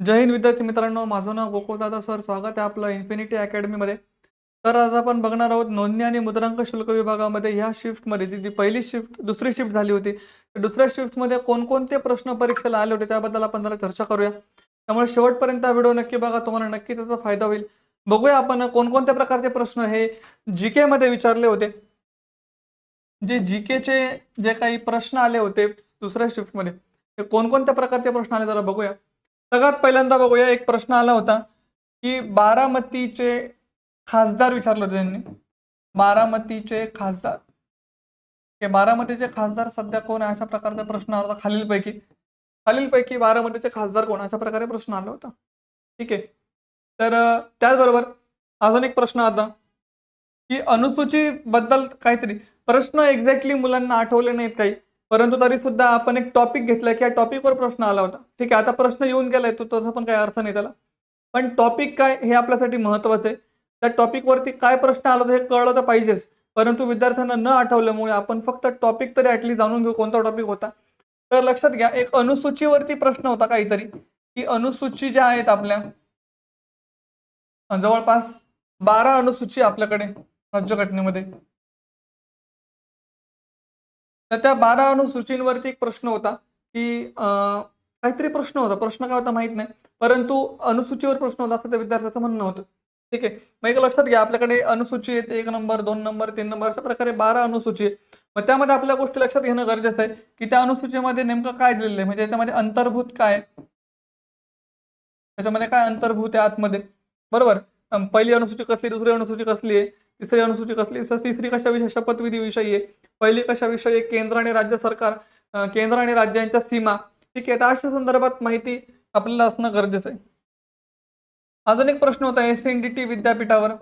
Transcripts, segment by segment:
जय हिंद विद्यार्थी मित्रांनो माझं नाव गोकुळदादा सर. स्वागत आहे आपलं इन्फिनिटी अकॅडमीमध्ये तर आज आपण बघणार आहोत नोंदणी आणि मुद्रांक शुल्क विभागामध्ये ह्या शिफ्टमध्ये जी जी पहिली शिफ्ट दुसरी शिफ्ट झाली होती दुसऱ्या शिफ्टमध्ये कोणकोणते प्रश्न परीक्षेला आले होते त्याबद्दल आपण जरा चर्चा करूया. त्यामुळे शेवटपर्यंत हा व्हिडिओ नक्की बघा तुम्हाला नक्की त्याचा फायदा होईल. बघूया आपण कोणकोणत्या प्रकारचे प्रश्न हे जी केमध्ये विचारले होते. जे जी केचे जे काही प्रश्न आले होते दुसऱ्या शिफ्टमध्ये ते कोणकोणत्या प्रकारचे प्रश्न आले जरा बघूया. सगळ्यात पहिल्यांदा बघूया एक प्रश्न आला होता की बारामतीचे खासदार विचारलं होतं त्यांनी. बारामतीचे खासदार. हे बारामतीचे खासदार सध्या कोण आहे? अशा प्रकारचा प्रश्न आला होता खालीलपैकी. खालीलपैकी बारामतीचे खासदार कोण? अशा प्रकारे प्रश्न आला होता. ठीक आहे. तर त्याचबरोबर अजून एक प्रश्न आता की अनुसूचीबद्दल काहीतरी. प्रश्न एक्झॅक्टली मुलांना आठवले नाहीत काही. परंतु तरी सुद्धा आपण एक टॉपिक घेतला की या टॉपिकवर प्रश्न आला होता. ठीक आहे आता प्रश्न येऊन गेलाय तो तसा पण काही अर्थ नाही त्याला. पण टॉपिक काय हे आपल्यासाठी महत्वाचं आहे. त्या टॉपिकवरती काय प्रश्न आला होता हे कळलं तर पाहिजेच. परंतु विद्यार्थ्यांना न आठवल्यामुळे आपण फक्त टॉपिक तरी ऍटली जाणून घेऊ कोणता टॉपिक होता. तर लक्षात घ्या एक अनुसूचीवरती प्रश्न होता काहीतरी. की अनुसूची ज्या आहेत आपल्या जवळपास बारा अनुसूची आपल्याकडे राज्यघटनेमध्ये. तर त्या बारा अनुसूचींवरती एक प्रश्न होता की काहीतरी प्रश्न होता. प्रश्न काय होता माहीत नाही. परंतु अनुसूचीवर प्रश्न होता असं त्या विद्यार्थ्याचं म्हणणं होतं. ठीक आहे. मग एक लक्षात घ्या आपल्याकडे अनुसूची आहेत एक नंबर दोन नंबर तीन नंबर अशा प्रकारे बारा अनुसूची आहे मग त्यामध्ये आपल्या गोष्टी लक्षात घेणं गरजेचं आहे की त्या अनुसूचीमध्ये नेमकं काय दिलेलं आहे? म्हणजे याच्यामध्ये अंतर्भूत काय त्याच्यामध्ये काय अंतर्भूत आहे आतमध्ये? बरोबर? पहिली अनुसूची कसली दुसरी अनुसूची कसली आहे? तिसरी अनुसूची कसली? आहे? तिसरी कशाविषयी? शपथविधी विषयी आहे. पहिली कशाविषयी? आहे? केंद्र आणि राज्य सरकार केंद्र आणि राज्यांच्या सीमा. ठीक आहे तर अशा संदर्भात माहिती आपल्याला असणं गरजेचं आहे. अजून एक प्रश्न होता एस एन डी टी विद्यापीठावर.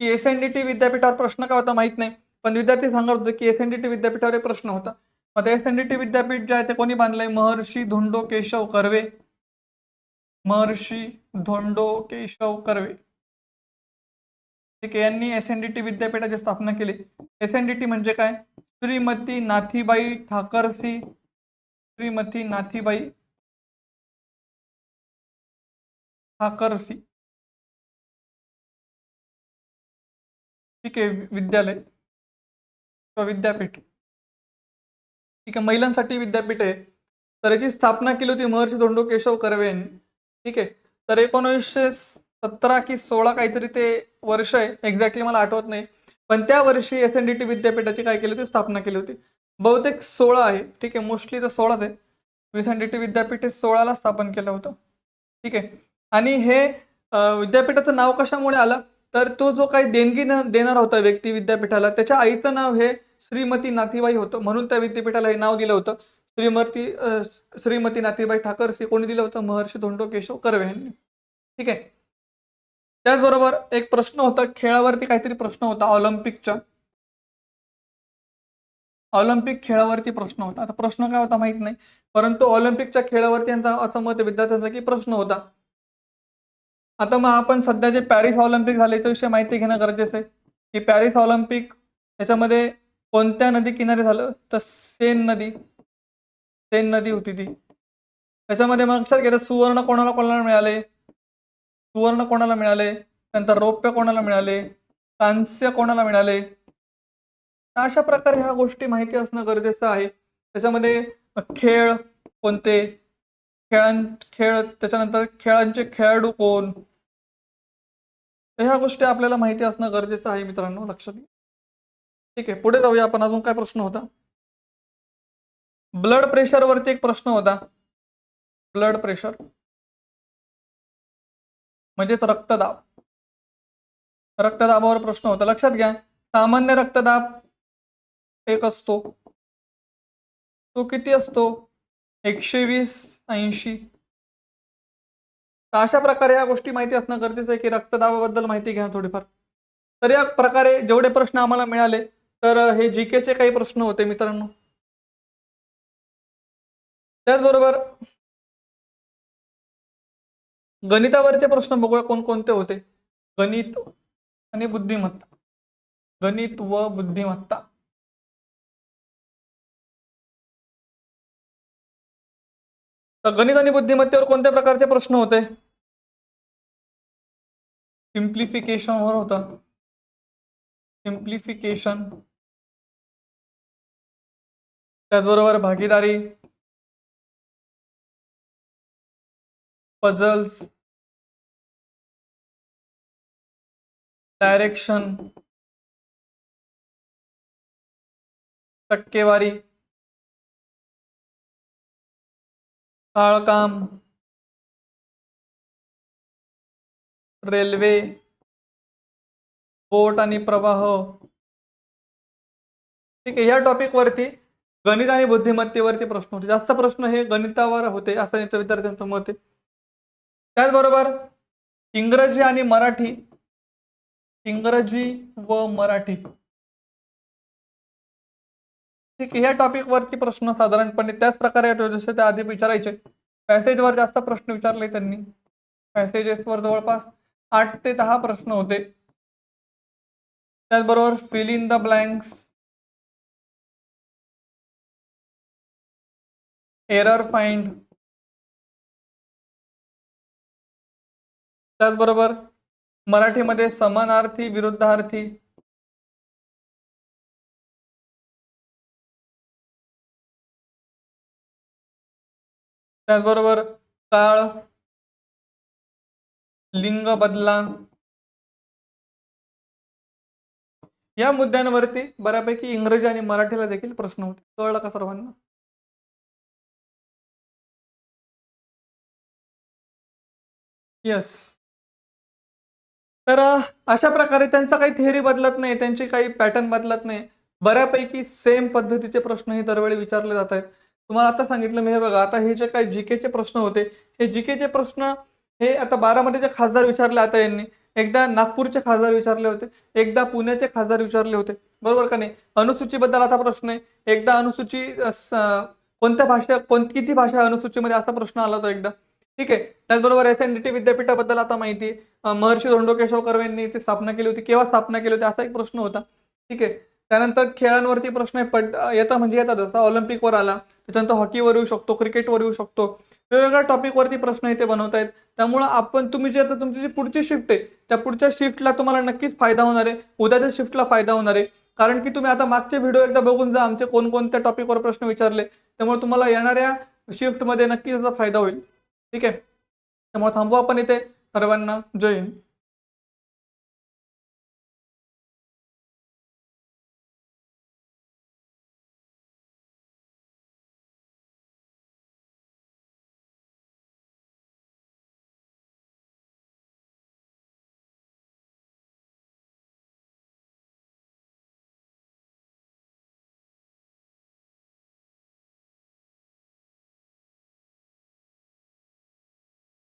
की एस एन डी टी विद्यापीठावर प्रश्न काय होता माहीत नाही पण विद्यार्थी सांगत होते की एस एन डी टी विद्यापीठावर एक प्रश्न होता. मग एस एन डी टी विद्यापीठ जे आहे ते कोणी बांधलंय? महर्षी धोंडो केशव कर्वे. महर्षी धोंडो केशव कर्वे. ठीक आहे यांनी एस एन डी टी विद्यापीठाची स्थापना केली. एस एन डी टी म्हणजे काय? श्रीमती नाथीबाई ठाकरसी. श्रीमती नाथीबाई ठाकरसी. ठीक आहे विद्यालय. किंवा विद्यापीठ. ठीक आहे महिलांसाठी विद्यापीठ आहे. तर याची स्थापना केली होती महर्षी धोंडो केशव कर्वे यांनी. ठीक आहे. तर एकोणीसशे सतरा की सोळा काहीतरी ते वर्ष आहे. एक्झॅक्टली मला आठवत नाही. पण त्या वर्षी एस एन डी टी विद्यापीठाची काय केली होती? स्थापना केली होती. बहुतेक सोळा आहे. ठीक आहे. मोस्टली तर सोळाच आहे. एस एन डी टी विद्यापीठ हे सोळाला स्थापन केलं होतं. ठीक आहे. आणि हे विद्यापीठाचं नाव कशामुळे आलं? तर तो जो काही देणगी देणार होता व्यक्ती विद्यापीठाला त्याच्या आईचं नाव हे श्रीमती नाथीबाई होतं. म्हणून त्या विद्यापीठाला हे नाव दिलं होतं. श्रीमती श्रीमती नाथीबाई ठाकरसी कोणी दिलं होतं? महर्षी धोंडो केशव कर्वे यांनी. ठीक आहे. त्याचबरोबर एक प्रश्न होता खेळावरती काहीतरी प्रश्न होता ऑलिम्पिकचा. ऑलिम्पिक खेळावरती प्रश्न होता. आता प्रश्न काय होता माहीत नाही परंतु ऑलिम्पिकच्या खेळावरती यांचा असं मत विद्यार्थ्यांचा की प्रश्न होता. आता मग आपण सध्या जे पॅरिस ऑलिम्पिक झाले याच्याविषयी माहिती घेणं गरजेचं आहे. की पॅरिस ऑलिम्पिक याच्यामध्ये कोणत्या नदी किनारी झालं? तर सेन नदी. सेन नदी होती ती. त्याच्यामध्ये मग लक्षात घेतलं सुवर्ण कोणाला कोणाला मिळाले? सुवर्ण कोणाला मिळाले? नंतर रौप्य कोणाला मिळाले? कांस्य कोणाला मिळाले? अशा प्रकारे ह्या गोष्टी माहिती असणं गरजेचं आहे. त्याच्यामध्ये खेळ कोणते? खेळां खेळ त्याच्यानंतर खेळांचे खेळाडू कोण? ह्या गोष्टी आपल्याला माहिती असणं गरजेचं आहे मित्रांनो लक्षात ठीक आहे पुढे जाऊया आपण. अजून काय प्रश्न होता? ब्लड प्रेशरवरती एक प्रश्न होता. Blood pressure. म्हणजेच रक्तदाब. रक्तदाबावर प्रश्न होता. लक्षात घ्या सामान्य रक्तदाब एक असतो. तो किती असतो? एकशे वीस ऐंशी. अशा प्रकारे या गोष्टी माहिती असणं गरजेचं आहे की रक्तदाबाबद्दल माहिती घ्या थोडीफार. तर या प्रकारे जेवढे प्रश्न आम्हाला मिळाले तर हे जी केचे काही प्रश्न होते मित्रांनो. त्याचबरोबर गणितावरचे प्रश्न बघूया कोणकोणते होते. गणित आणि बुद्धिमत्ता. गणित व बुद्धिमत्ता. तर गणित आणि बुद्धिमत्तेवर कोणत्या प्रकारचे प्रश्न होते? सिम्प्लिफिकेशनवर होतं. सिम्प्लिफिकेशन त्याचबरोबर भागीदारी. पजल्स डायरेक्शन टक्केवारी काळकाम रेल्वे बोट आणि प्रवाह. ठीक आहे या टॉपिक वरती गणित आणि बुद्धिमत्तेवरती प्रश्न होते. जास्त प्रश्न हे गणितावर होते असं यांचं विद्यार्थ्यांचं मत आहे. त्याचबरोबर इंग्रजी आणि मराठी इंग्रजी व मराठी. ठीक आहे या टॉपिक प्रश्न साधारणपणे त्याच प्रकारे जसे त्या आधी विचारायचे. पॅसेजवर जास्त प्रश्न विचारले त्यांनी. पॅसेजेसवर जवळपास आठ ते दहा प्रश्न होते. त्याचबरोबर fill in the blanks error find त्याचबरोबर मराठीमध्ये समानार्थी विरुद्धार्थी. त्याचबरोबर काळ लिंग बदला या मुद्द्यांवरती बऱ्यापैकी इंग्रजी आणि मराठीला देखील प्रश्न होते. कळलं का सर्वांना? येस तर अशा प्रकारे त्यांचा काही थेअरी बदलत नाही त्यांची काही पॅटर्न बदलत नाही. बऱ्यापैकी सेम पद्धतीचे प्रश्न हे दरवेळी विचारले जात आहेत. तुम्हाला आता सांगितलं मी हे बघा आता हे जे काही जीकेचे प्रश्न होते हे जीकेचे प्रश्न हे आता बारामतीचे खासदार विचारले आता यांनी. एकदा नागपूरचे खासदार विचारले होते एकदा पुण्याचे खासदार विचारले होते. बरोबर का नाही? अनुसूचीबद्दल आता प्रश्न आहे. एकदा अनुसूची कोणत्या भाषा कोण किती भाषा अनुसूचीमध्ये? असा प्रश्न आला होता एकदा. ठीक आहे. त्याचबरोबर एस एन डी टी विद्यापीठाबद्दल आता माहिती. आहे. महर्षी धोंडो केशव कर्वे यांनी ती स्थापना केली होती. केव्हा स्थापना केली होती? असा एक प्रश्न होता. ठीक आहे. त्यानंतर खेळांवरती प्रश्न आहे पड येता म्हणजे येतात. जसा ऑलिम्पिकवर आला त्याच्यानंतर हॉकीवर येऊ शकतो क्रिकेटवर येऊ शकतो. वेगवेगळ्या टॉपिकवरती प्रश्न इथे बनवत आहेत त्यामुळं आपण तुम्ही जे आता तुमची जी पुढची शिफ्ट आहे त्या पुढच्या शिफ्टला तुम्हाला नक्कीच फायदा होणार आहे. उद्याच्या शिफ्टला फायदा होणार आहे. कारण की तुम्ही आता मागचे व्हिडिओ एकदा बघून जा. आमचे कोणकोणत्या टॉपिकवर प्रश्न विचारले. त्यामुळे तुम्हाला येणाऱ्या शिफ्टमध्ये नक्कीच त्याचा फायदा होईल. ठीक आहे? त्यामुळे थांबू आपण इथे. सर्वांना जय हिंद.